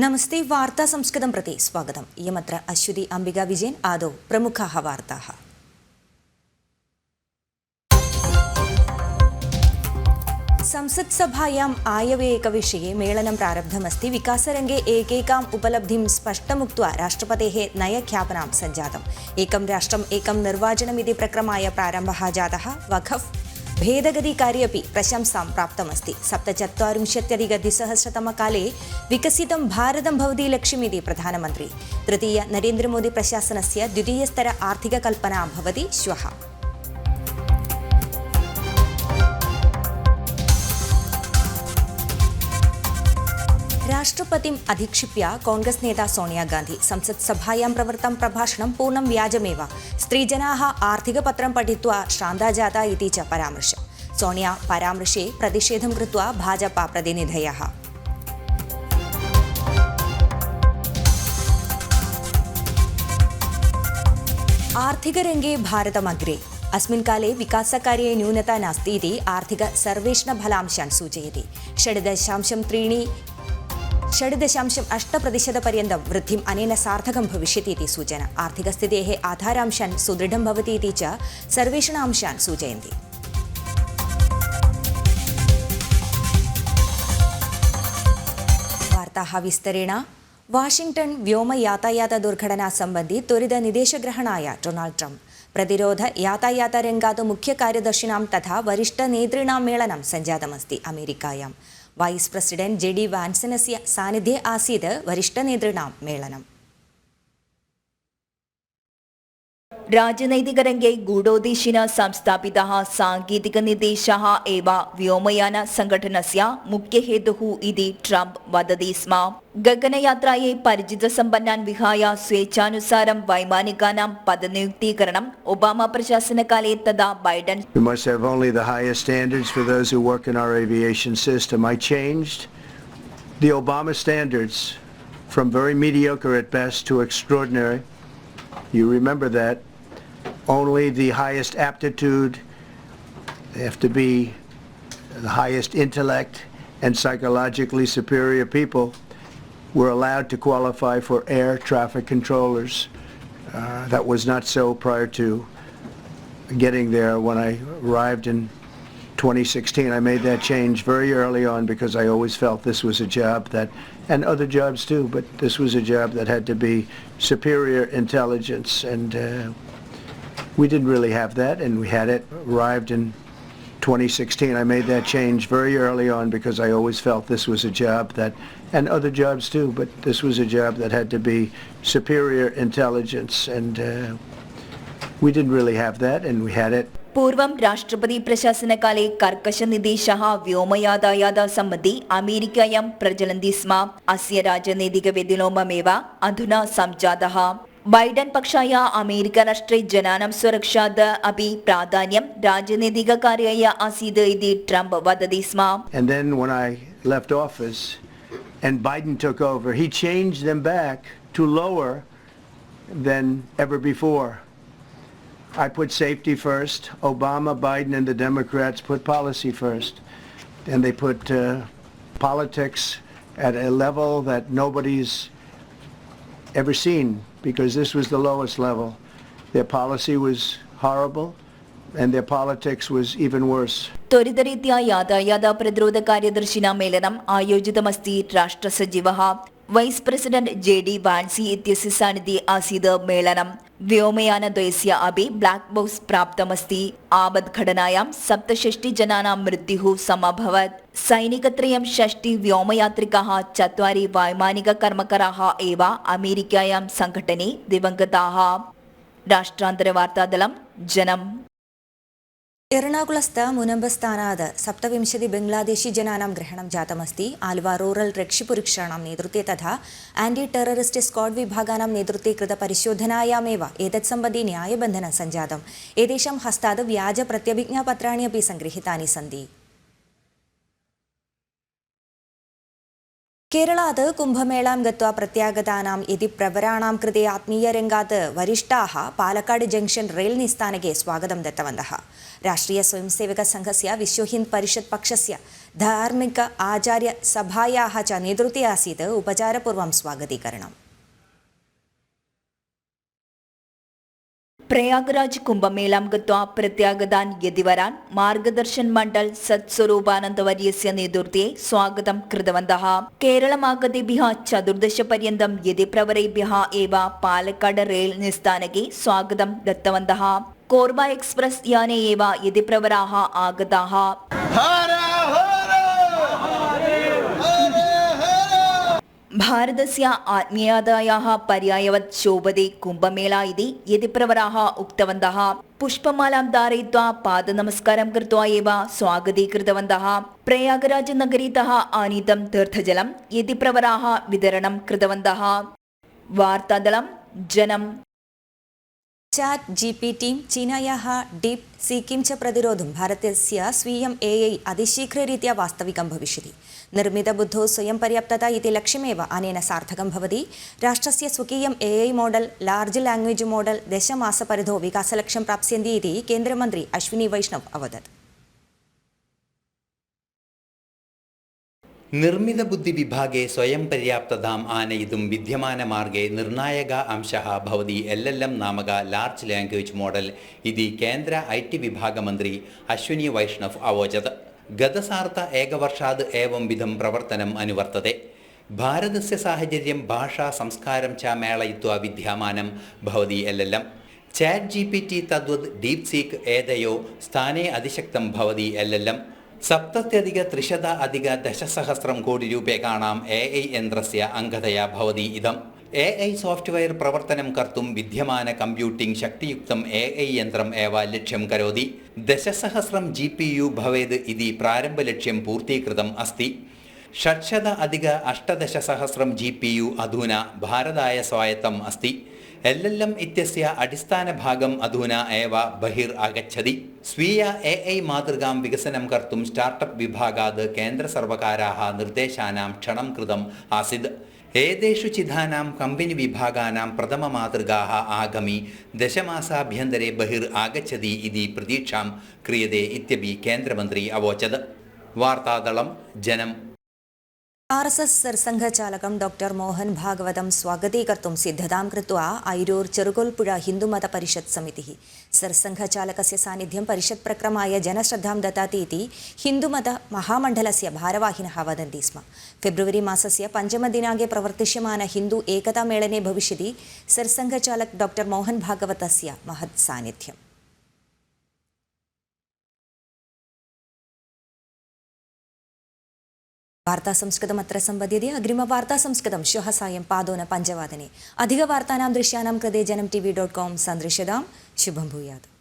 नमस्ते, वार्ता संस्कृतं प्रति स्वागतम्। इयमत्र अश्वति अम्बिका विजयन्, आदौ प्रमुखाः वार्ताः। संसत्सभायाम् आयव्ययकविषये मेलनं प्रारब्धमस्ति। विकासरङ्गे एकैकाम् उपलब्धिं स्पष्टमुक्त्वा राष्ट्रपतेः नयख्यापनां सञ्जातम्। एकं राष्ट्रम्, एकं निर्वाचनमिति प्रक्रमाय प्रारम्भः जातः। वखफ्। भेदगतिकार्ये अपि प्रशंसां प्राप्तमस्ति सप्तचत्वारिंशत्यधिकद्विसहस्रतमकाले विकसितं भारतं भवति लक्ष्यमिति प्रधानमन्त्री तृतीय नरेन्द्रमोदी प्रशासनस्य द्वितीयस्तर आर्थिककल्पना भवति श्वः രാഷ്ട്രപതിം അധീക്ഷിപ്യ കോൺഗ്രസ് നേത സോണിയാഗാന്ധി സംസദ് സഭായാം പ്രവൃത്തം പ്രഭാഷണം പൂർണ്ണം വ്യാജമേവ സ്ത്രീജനാः ആർത്ഥികപത്രം പഠിത്വ ശ്രാന്താജാത ഇതി ച പരാമർശ സോണിയ പരാമർശേ പ്രതിഷേധം കൃത്വ ഭാജപ പ്രതിനിധയः ആർത്ഥികരംഗേ ഭാരതമഗ്രേ अस्मिन् काले विकासकार्ये न्यूनता नास्ति इति आर्थिकसर्वेक्षणफलांशान् सूचयति षड्दशांशं त्रीणि षड् दशांशम् अष्टप्रतिशतपर्यन्तं वृद्धिम् अनेन सार्थकं भविष्यति इति सूचना आर्थिकस्थितेः आधारांशान् सुदृढं भवति इति च सर्वेषणांशान् सूचयन्ति वार्ताः विस्तरेण वाशिङ्ग्टन् व्योमयातायातदुर्घटनासम्बन्धि त्वरितनिदेशग्रहणाय डोनाल्ड ट्रम्प प्रतिरोध यातायातरङ्गात् मुख्यकार्यदर्शिनां तथा വൈസ് പ്രസിഡന്റ് ജെ ഡി വാൻസനസ്യ സാന്നിധ്യ ആസീത് വരിഷ്ഠ നേതൃണാം മേളനം. രാജനൈതിക രംഗെ ഗൂഢോദ്ദേശിന സംസ്ഥാപിത സാങ്കേതിക നിർദ്ദേശ ഏവ വ്യോമയാന സംഘടനസ്യ മുഖ്യഹേതു ഇതി ട്രംപ് വദതി സ്മ ഗഗനയാത്രയെ പരിചിതസമ്പന്നാൻ വിഹായ സ്വേച്ഛാനുസാരം വൈമാനികാനാം പദനിയുക്തീകരണം ഒബാമ പ്രശാസനകാലേ തഥാ Biden We must have only the highest standards for those who work in our aviation system. I changed the Obama standards from very mediocre at best to extraordinary. You remember that. Only the highest aptitude, they have to be the highest intellect and psychologically superior people were allowed to qualify for air traffic controllers. Uh, that was not so prior to getting there when I arrived in 2016. I made that change very early on because I always felt this was a job that, and other jobs too, but this was a job that had to be superior intelligence and uh, we didn't really have that and we had it. Arrived in 2016. I made that change very early on because I always felt this was a job that, and other jobs too, but this was a job that had to be superior intelligence and uh, we didn't really have that and we had it. ಪೂರ್ವಂ ರಾಷ್ಟ್ರಪತಿ ಪ್ರಶಾಸನಕಾಲೆ ಕರ್ಕಶ ನಿದೇಶಃ ವ್ಯೋಮಯಾದಾಯಾದ ಸಂಬಂಧಿ ಅಮೆರಿಕಾಯಂ ಪ್ರಚಲಂತಿ ಸ್ಮ ಅಸ್ಯ ರಾಜನೈತಿಕವ್ಯತಿಲೋಮಮೇವ ಅಧುನಾ ಸಂಜಾತಃ Biden പക്ഷായ America രാഷ്ട്രീയ ജനാനം സുരക്ഷാത് അപി പ്രാധാന്യം രാജനൈതിക കാര്യായ ആസീത് ഇതി ട്രംപ് വദതി സ്മ And then when I left office and Biden took over, he changed them back to lower than ever before. I put safety first. Obama, Biden, and the Democrats put policy first. And they put uh, politics at a level that nobody's ever seen because this was the lowest level. Their policy was horrible and their politics was even worse. Vice president J D വാൻസി ഇത്യസ്യ സന്നിധി ആസീത് മേളനം വ്യോമയാന ദ്വൈസ്യ അഭി black box പ്രാപ്തമസ്തി ആപദ് ഘടനായാം സപ്തഷഷ്ടി ജനാനാം മൃത്യു സമഭവത് സൈനികത്രയം ഷഷ്ടി വ്യോമയാത്രികാः ചത്വാരി വൈമാനിക കർമ്മകരാः ഏവ അമേരിക്കായാം സംഘടനെ ദിവംഗതാः രാഷ്ട്രാന്തര വാർത്താദളം ജനം अमेरिकायां सङ्घटने दिवङ्गताः राष्ट्रान्तरवार्तादलं जनम् एर्णाकुलस्थ मुनम्बस्थानात् सप्तविंशति बेङ्ग्लादेशी जनानां ग्रहणं जातमस्ति Alva rural रक्षिपुरीक्षाणां नेतृत्वे तथा आन्टी टेररिस्ट स्क्वाड् विभागानां नेतृत्वे कृतपरिशोधनायामेव एतत् सम्बन्धि न्यायबन्धनं सञ्जातम् एतेषां हस्तात् व्याजप्रत्यभिज्ञापत्राणि अपि കേരളത്ത് കുംഭമേളം ഗത്വ പ്രത്യാഗതാനാം ഇതി പ്രവരാണാം കൃതി ആത്മീയരംഗാത് വരിഷ്ഠാഹ പാലക്കാട് ജംഗ്ഷൻ റെയിൽ നിസ്ഥാനകെ സ്വാഗതം ദത്തവന്ത രാഷ്ട്രീയ സ്വയം സേവക സംഘസ് വിശ്വഹിന്ദ് പരിഷത് പക്ഷസ് ധാർമ്മിക ആചാര്യ സഭായാഹ ച നേതൃത്വേ ആസീത് ഉപചാരപൂർവം സ്വാഗതീകരണം. പ്രയാഗ്രാജ് കുംഭമേളാംഗത്വ പ്രത്യാഗതാൻ യതിവരാൻ മാർഗദർശൻ മണ്ഡൽ സത്സ്വരൂപാനന്ദ വര്യസ്യ നേതൃത്വേ സ്വാഗതം കൃതവന്തः. കേരളമാഗതേഭ്യ ചതുർദശ പര്യന്തം യതിപ്രവരേഭ്യ ഏവ പാലക്കാട് റെയിൽ നിസ്ഥാനകെ സ്വാഗതം ദത്തവന്തः. കോർബ എക്സ്പ്രസ് യാനേവ യതിപ്രവരാ ആഗതാ ಭಾರತಸ್ಯ ಆತ್ಮೀಯತಾಯಾಃ ಪರ್ಯಾಯವತ್ ಶೋಭದೆ ಕುಂಭಮೇಳ ಇತಿ ಯತಿಪ್ರವರಾಃ ಉಕ್ತವಂತಃ പുഷ്പമാലാം ധാരയിത്വ പാദനമസ്കാരം കൃത്വ ഏവ സ്വാഗതീകൃതവന്തഃ പ്രയാഗരാജ നഗരീതഃ ആനീതം തീർത്ഥജലം യതിപ്രവരാഹ വിതരണം കൃതവന്തഃ വാർത്താദളം ജനം. ചാറ്റ് ജി പി ടിം ചീനയാഹ ഡീപ് സീക്കിംച പ്രതിരോധം ഭാരതസ്യ സ്വീയം എ ഐ അതിശീഘ്രരീത്യ വാസ്തവികം ഭവിഷ്യതി. നിർമ്മിതബുദ്ധോ സ്വയം പര്യാപ്തത ഇതി ലക്ഷ്യമേവ അനേന സാർത്ഥകം ഭവതി. രാഷ്ട്രസ്യ സ്വകീയം A I model large language model ദശമാസ ദശമാസപരിധോ വികാസലക്ഷ്യം പ്രാപ്സ്യന്തി ഇതി കേന്ദ്രമന്ത്രി അശ്വിനി വൈഷ്ണവ് അവതത്. നിർമ്മിത ബുദ്ധി വിഭാഗേ സ്വയം പര്യാപ്തതാം ആനയിതും വിദ്യമാനമാർഗേ നിർണായക അംശ ഭവതി എൽ എൽ എം നാമക ലാർജ് ലാംഗ്വേജ് മോഡൽ ഇത് കേന്ദ്ര ഐ ടി വിഭാഗ മന്ത്രി അശ്വിനി വൈഷ്ണവ് അവോചത്. ഗതസാർത്ഥ ഏകവർഷാത് ഏവം വിധം പ്രവർത്തനം അനുവർത്തതെ. ഭാരതസ്യ സാഹചര്യം ഭാഷ സംസ്കാരം ച മേളയിത്വ വിദ്യമാനം ഭവതി L L M. Chat G P T തദ്വത് deep seek ഏതയോ സ്ഥാനേ അതിശക്തം ഭവതി എൽ എൽ എം. സപ്തത്യധിക ത്രിശത അധിക ദശസഹസ്രം കോടി രൂപേ കാണാം എ ഐ യന്ത്രസ്യ അംഗതയാ ഭവതി ഇതം. എ ഐ സോഫ്റ്റ്വെയർ പ്രവർത്തനം കർത്തും വിദ്യമാന കമ്പ്യൂട്ടിംഗ് ശക്തിയുക്തം എ ഐ യന്ത്രം ഏവ ലക്ഷ്യം കരോതി. ദശസഹസ്രം ജി പി യു ഭവേത് ഇതി പ്രാരംഭലക്ഷ്യം പൂർത്തീകൃതം അസ്തി. ഷഡ്ശത അധിക അഷ്ടദശസഹസ്രം ജി പി യു അധുന ഭാരതായ സ്വായത്തം അസ്തി. എൽ എൽ എം അടിസ്ഥാന ഭാഗം അധുന ഏവ ബഹിർ ആഗച്ഛതി. സ്വീയ എ ഐ മാതൃകാം വികസനം കർത്തും സ്റ്റാർട്ടപ്പ് വിഭാഗാത് കേന്ദ്ര കേന്ദ്രസർവകാരാः നിർദ്ദേശാനാം ക്ഷണം കൃതം ആസിത് ഏതേഷു ചിതാനാം കമ്പനി വിഭാഗാനാം പ്രഥമ മാതൃകാः ആഗമി. ദശമാസാഭ്യന്തരെ ബഹിർ ആഗച്ഛതി ഇതി പ്രതീക്ഷാം ക്രിയതേ ഇത്യപി കേന്ദ്രമന്ത്രി അവോചത് വാർത്താദളം ജനം ആർ എസ് എസ് സർസംഘചാലകം ഡോക്ടർ മോഹൻ ഭാഗവതം സ്വാഗതീകർത്തും സിദ്ധതാം കൃത്വ ഐരൂർ ചെറുകോൽപ്പുഴ ഹിന്ദുമത പരിഷത് സമിതി. സർസംഘചാലകസ്യ സാന്നിധ്യം പരിഷത് പ്രക്രമായ ജനശ്രദ്ധാം ദത്താതീതി ഹിന്ദുമത മഹാമണ്ഡലസ്യ ഭാരവാഹിനः വദന്തി സ്മ. ഫെബ്രുവരി മാസസ്യ പഞ്ചമദിനാങ്കെ പ്രവർത്തിഷ്യമാന ഹിന്ദു ഏകതാമേളനെ ഭവിഷ്യതി സർസംഘചാലക് ഡോക്ടർ മോഹൻ ഭാഗവതസ്യ മഹത് സാന്നിധ്യം. വാർത്താസംസ്കൃതം അത്ര സമ്പദ്യതി അഗ്രിമ വാർത്താസംസ്കൃതം ശ്വഹ സായം പാദോന പഞ്ചവാദനെ. അധിക വാർത്താനാം ദൃശ്യാനാം കൃതേ Janam T V dot com. സന്ദൃശ്യതാം ശുഭം ഭൂയാത്.